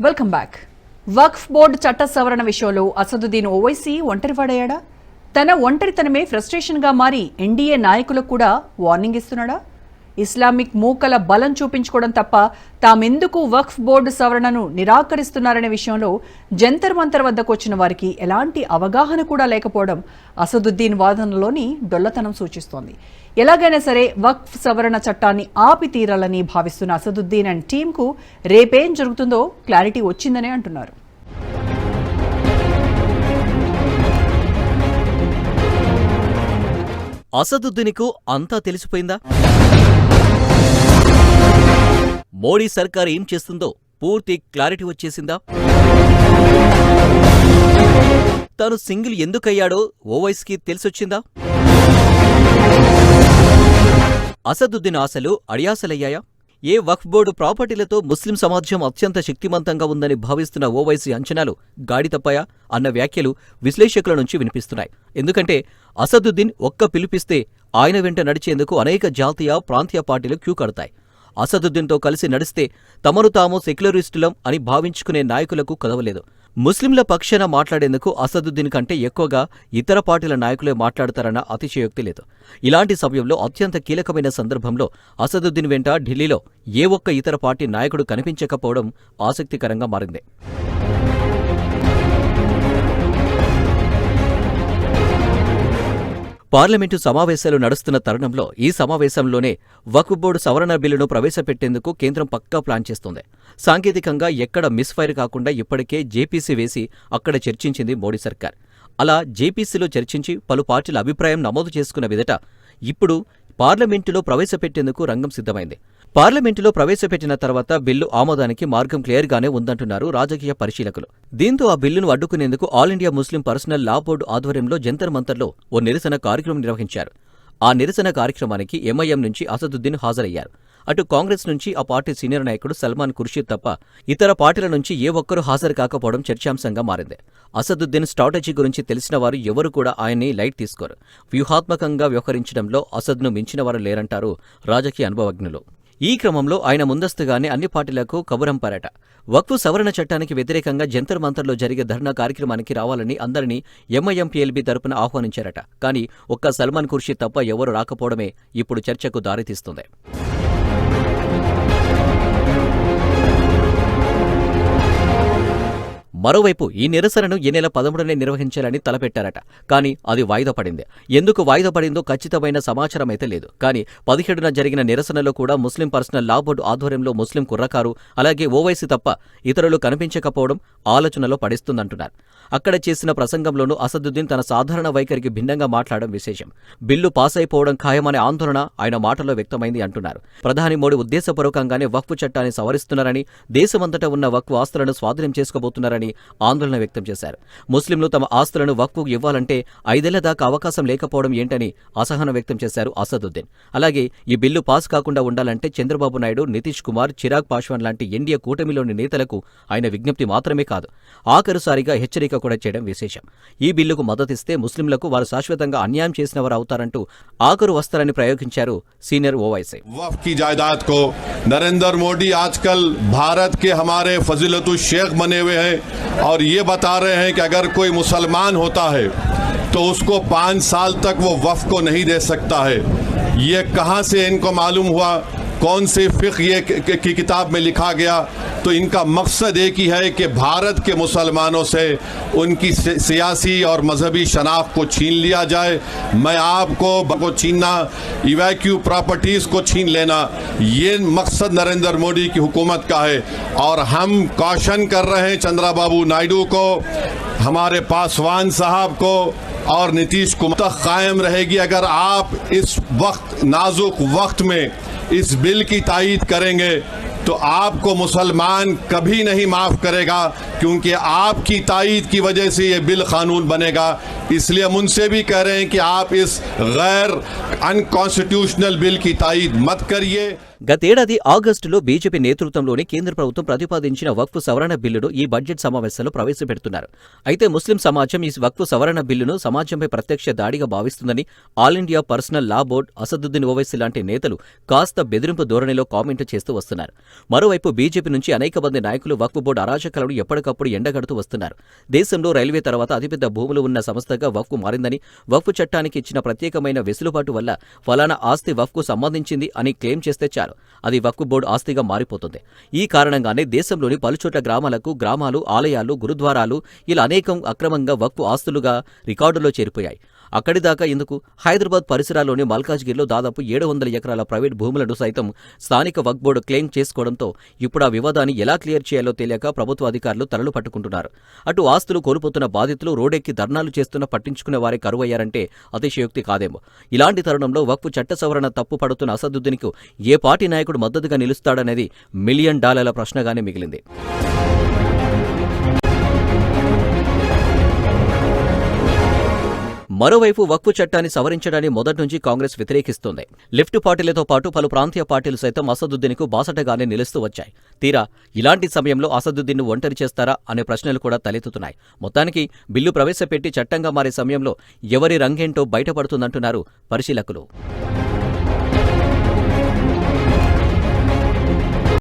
Welcome back. వక్ఫ్ board చట్ట సవరణ విషయంలో అసదుద్దీన్ ఓవైసీ ఒంటరివాడయ్యాడా? తన ఒంటరితనమే ఫ్రస్ట్రేషన్గా మారి ఎన్డీఏ నాయకులకు కూడా వార్నింగ్ ఇస్తున్నాడా? ఇస్లామిక్ మూకల బలం చూపించుకోవడం తప్ప తామెందుకు వక్ఫ్ బోర్డు సవరణను నిరాకరిస్తున్నారనే విషయంలో జంతర్ మంతర్ వద్దకు వచ్చిన వారికి ఎలాంటి అవగాహన కూడా లేకపోవడం అసదుద్దీన్ వాదనలోని డొల్లతనం సూచిస్తోంది. ఎలాగైనా సరే వక్ఫ్ సవరణ చట్టాన్ని ఆపి తీరాలని భావిస్తున్న అసదుద్దీన్ అండ్ టీంకు రేపేం జరుగుతుందో క్లారిటీ వచ్చిందనే అంటున్నారు. అసదుద్దీన్కు అంతా తెలిసిపోయిందా? మోడీ సర్కార్ ఏం చేస్తుందో పూర్తి క్లారిటీ వచ్చేసిందా? తాను సింగిల్ ఎందుకయ్యాడో ఓవైస్కి తెలిసొచ్చిందా? అసదుద్దీన్ ఆశలు అడియాసలయ్యాయా? ఏ వక్ఫ్ బోర్డు ప్రాపర్టీలతో ముస్లిం సమాజం అత్యంత శక్తిమంతంగా ఉందని భావిస్తున్న ఓవైసీ అంచనాలు గాడి తప్పాయా? అన్న వ్యాఖ్యలు విశ్లేషకుల నుంచి వినిపిస్తున్నాయి. ఎందుకంటే అసదుద్దీన్ ఒక్క పిలిపిస్తే ఆయన వెంట నడిచేందుకు అనేక జాతీయ ప్రాంతీయ పార్టీలు క్యూ కడతాయి. అసదుద్దీన్తో కలిసి నడిస్తే తమను తాము సెక్యులరిస్టులం అని భావించుకునే నాయకులకు కదవలేదు ముస్లింల పక్షాన మాట్లాడేందుకు అసదుద్దీన్ కంటే ఎక్కువగా ఇతర పార్టీల నాయకులే మాట్లాడతారన్న అతిశయోక్తి లేదు. ఇలాంటి సమయంలో అత్యంత కీలకమైన సందర్భంలో అసదుద్దీన్ వెంట ఢిల్లీలో ఏ ఒక్క ఇతర పార్టీ నాయకుడు కనిపించకపోవడం ఆసక్తికరంగా మారింది. పార్లమెంటు సమావేశాలు నడుస్తున్న తరుణంలో ఈ సమావేశంలోనే వక్ఫ్ బోర్డు సవరణ బిల్లును ప్రవేశపెట్టేందుకు కేంద్రం పక్కా ప్లాన్ చేస్తోంది. సాంకేతికంగా ఎక్కడ మిస్ఫైర్ కాకుండా ఇప్పటికే జేపీసీ వేసి అక్కడ చర్చించింది మోడీ సర్కార్. అలా జేపీసీలో చర్చించి పలు పార్టీల అభిప్రాయం నమోదు చేసుకున్న విదట ఇప్పుడు పార్లమెంటులో ప్రవేశపెట్టేందుకు రంగం సిద్ధమైంది. పార్లమెంటులో ప్రవేశపెట్టిన తర్వాత బిల్లు ఆమోదానికి మార్గం క్లియర్గానే ఉందంటున్నారు రాజకీయ పరిశీలకులు. దీంతో ఆ బిల్లును అడ్డుకునేందుకు all India Muslim personal law board ఆధ్వర్యంలో జంతర్ మంతర్లో ఓ నిరసన కార్యక్రమం నిర్వహించారు. ఆ నిరసన కార్యక్రమానికి ఎంఐఎం నుంచి అసదుద్దీన్ హాజరయ్యారు. అటు కాంగ్రెస్ నుంచి ఆ పార్టీ సీనియర్ నాయకుడు సల్మాన్ ఖుర్షీద్ తప్ప ఇతర పార్టీల నుంచి ఏ ఒక్కరూ హాజరు కాకపోవడం చర్చాంశంగా మారింది. అసదుద్దీన్ స్ట్రాటజీ గురించి తెలిసిన వారు ఎవరు కూడా ఆయన్ని లైట్ తీసుకోరు. వ్యూహాత్మకంగా వ్యవహరించడంలో అసద్ను మించిన వారు లేరంటారు రాజకీయ అనుభవజ్ఞులు. ఈ క్రమంలో ఆయన ముందస్తుగానే అన్ని పార్టీలకు కబురంపారట వక్ఫ్ సవరణ చట్టానికి వ్యతిరేకంగా జంతర్ మంతర్లో జరిగే ధర్నా కార్యక్రమానికి రావాలని అందరినీ ఎంఐఎంపీఎల్బీ తరపున ఆహ్వానించారట. కానీ ఒక్క సల్మాన్ ఖుర్షీద్ తప్ప ఎవరు రాకపోవడమే ఇప్పుడు చర్చకు దారితీస్తుంది. మరోవైపు ఈ నిరసనను ఈ నెల పదమూడునే నిర్వహించాలని తలపెట్టారట. కానీ అది వాయిదా పడింది. ఎందుకు వాయిదా పడిందో ఖచ్చితమైన సమాచారం అయితే లేదు. కానీ పదిహేడున జరిగిన నిరసనలో కూడా ముస్లిం పర్సనల్ లా బోర్డు ఆధ్వర్యంలో ముస్లిం కుర్రకారు అలాగే ఓవైసీ తప్ప ఇతరులు కనిపించకపోవడం ఆలోచనలో పడిస్తుందంటున్నారు. అక్కడ చేసిన ప్రసంగంలోనూ అసదుద్దీన్ తన సాధారణ వైఖరికి భిన్నంగా మాట్లాడడం విశేషం. బిల్లు పాస్ అయిపోవడం ఖాయమనే ఆందోళన ఆయన మాటలో వ్యక్తమైంది అంటున్నారు. ప్రధాని మోడీ ఉద్దేశపూర్వకంగానే వక్ఫ్ చట్టాన్ని సవరిస్తున్నారని దేశమంతటా ఉన్న వక్ఫ్ ఆస్తులను స్వాధీనం చేసుకోబోతున్నారని ఆందోళన వ్యక్తం చేశారు. ముస్లింలు తమ ఆస్తులను వక్ఫ్ ఇవ్వాలంటే ఐదేళ్ళ దాకా అవకాశం లేకపోవడం ఏంటని అసహనం వ్యక్తం చేశారు అసదుద్దీన్. అలాగే ఈ బిల్లు పాస్ కాకుండా ఉండాలంటే చంద్రబాబు నాయుడు నితీష్ కుమార్ చిరాగ్ పాశ్వాన్ లాంటి ఎన్డీఏ కూటమిలోని నేతలకు ఆయన విజ్ఞప్తి మాత్రమే కాదు ఆఖరుసారిగా హెచ్చరిక కూడా చేయడం విశేషం. ఈ బిల్లుకు మద్దతిస్తే ముస్లింలకు వారు శాశ్వతంగా అన్యాయం చేసిన వారు అవుతారంటూ ఆఖరు వస్తారని ప్రయోగించారు సీనియర్ ఓవైసీ. نریندر موڈی آج کل بھارت کے ہمارے فضیلت الشیخ بنے ہوئے ہیں اور یہ بتا رہے ہیں کہ اگر کوئی مسلمان ہوتا ہے تو اس کو پانچ سال تک وہ وف کو نہیں دے سکتا ہے۔ یہ کہاں سے ان کو معلوم ہوا؟ کون سے فقہ یہ کی کتاب میں لکھا گیا؟ تو ان کا مقصد ایک ہی ہے کہ بھارت کے مسلمانوں سے ان کی سیاسی اور مذہبی شناخت کو چھین لیا جائے۔ میں آپ کو بکو چھیننا، ایویکیو پراپرٹیز کو چھین لینا، یہ مقصد نریندر مودی کی حکومت کا ہے۔ اور ہم کاشن کر رہے ہیں چندرا بابو نائیڈو کو، ہمارے پاسوان صاحب کو اور نتیش کمار قائم رہے گی۔ اگر آپ اس وقت، نازک وقت میں اس بل کی تائید کریں گے تو آپ کو مسلمان کبھی نہیں معاف کرے گا کیونکہ آپ کی تائید کی وجہ سے یہ بل قانون بنے گا इसलिए हम उनसे भी कह रहे हैं कि आप इस गैर अनकॉन्स्टिट्यूशनल बिल की तायद मत करिए గతేడాది ఆగస్టులో బీజేపీ నేతృత్వంలోని కేంద్ర ప్రభుత్వం ప్రతిపాదించిన వక్ఫ్ సవరణ బిల్లును ఈ బడ్జెట్ సమావేశాల్లో ప్రవేశపెడుతున్నారు అయితే ముస్లిం సమాజం ఈ వక్ఫ్ సవరణ బిల్లును సమాజంపై ప్రత్యక్ష దాడిగా భావిస్తుందని All India Personal Law Board Asaduddin Owaisi లాంటి నేతలు కాస్త బెదిరింపు ధోరణిలో కామెంట్ చేస్తూ వస్తున్నారు మరోవైపు బీజేపీ నుంచి అనేక మంది నాయకులు వక్ఫ్ బోర్డు అరాచకాలను ఎప్పటికప్పుడు ఎండగడుతూ వస్తున్నారు దేశంలో రైల్వే తర్వాత అతిపెద్ద భూములు ఉన్న సంస్థగా వక్ఫ్ మారిందని వక్ఫ్ చట్టానికి ఇచ్చిన ప్రత్యేకమైన వెసులుబాటు వల్ల ఫలానా ఆస్తి వక్ఫ్కు సంబంధించింది అని క్లెయిమ్ చేస్తే చాలు. అది వక్ఫ్ బోర్డు ఆస్తిగా మారిపోతుంది. ఈ కారణంగానే దేశంలోని పలుచోట్ల గ్రామాలకు గ్రామాలు ఆలయాలు గురుద్వారాలు ఇలా అనేకం అక్రమంగా వక్ఫ్ ఆస్తులుగా రికార్డులో చేరిపోయాయి. అక్కడి దాకా ఎందుకు? హైదరాబాద్ పరిసరాల్లోని మల్కాజ్గిరిలో దాదాపు ఏడు వందల ఎకరాల ప్రైవేట్ భూములను సైతం స్థానిక వక్ బోర్డు క్లెయిమ్ చేసుకోవడంతో ఇప్పుడు ఆ వివాదాన్ని ఎలా క్లియర్ చేయాలో తెలియక ప్రభుత్వ అధికారులు తలలు పట్టుకుంటున్నారు. అటు ఆస్తులు కోల్పోతున్న బాధితులు రోడెక్కి ధర్నాలు చేస్తున్న పట్టించుకునే వారే కరువయ్యారంటే అతిశయోక్తి కాదేమో. ఇలాంటి తరుణంలో వక్ఫ్ చట్ట సవరణ తప్పు పడుతున్న అసదుద్దీన్కు ఏ పార్టీ నాయకుడు మద్దతుగా నిలుస్తాడనేది మిలియన్ డాలర్ల ప్రశ్నగానే మిగిలింది. మరోవైపు వక్ఫ్ చట్టాన్ని సవరించడాన్ని మొదటి నుంచి కాంగ్రెస్ వ్యతిరేకిస్తోంది. లెఫ్ట్ పార్టీలతో పాటు పలు ప్రాంతీయ పార్టీలు సైతం అసదుద్దీన్కు బాసటగానే నిలుస్తూ వచ్చాయి. తీరా ఇలాంటి సమయంలో అసదుద్దీన్ను ఒంటరి చేస్తారా అనే ప్రశ్నలు కూడా తలెత్తుతున్నాయి. మొత్తానికి బిల్లు ప్రవేశపెట్టి చట్టంగా మారే సమయంలో ఎవరి రంగేంటో బయటపడుతుందంటున్నారు పరిశీలకులు.